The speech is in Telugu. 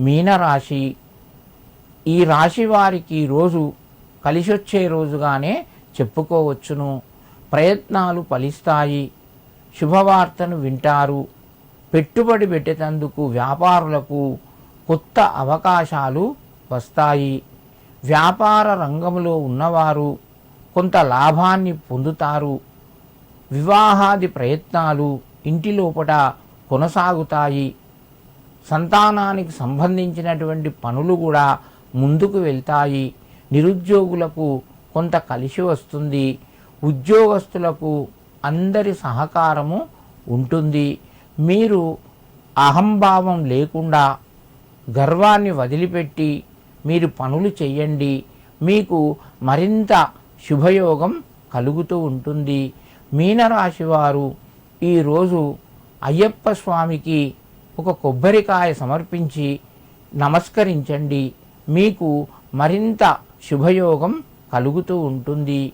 మీనరాశి. ఈ రాశి వారికి రోజు కలిసొచ్చే రోజుగానే చెప్పుకోవచ్చును. ప్రయత్నాలు ఫలిస్తాయి. శుభవార్తను వింటారు. పెట్టుబడి పెట్టేటందుకు వ్యాపారులకు కొత్త అవకాశాలు వస్తాయి. వ్యాపార రంగంలో ఉన్నవారు కొంత లాభాన్ని పొందుతారు. వివాహాది ప్రయత్నాలు ఇంటి లోపట కొనసాగుతాయి. సంతానానికి సంబంధించినటువంటి పనులు కూడా ముందుకు వెళ్తాయి. నిరుద్యోగులకు కొంత కలిసి వస్తుంది. ఉద్యోగస్తులకు అందరి సహకారము ఉంటుంది. మీరు అహంభావం లేకుండా గర్వాన్ని వదిలిపెట్టి మీరు పనులు చేయండి మీకు మరింత శుభయోగం కలుగుతూ ఉంటుంది. మీనరాశి వారు ఈరోజు అయ్యప్ప స్వామికి ఒక కొబ్బరికాయ సమర్పించి నమస్కరించండి. మీకు మరింత శుభయోగం కలుగుతూ ఉంటుంది.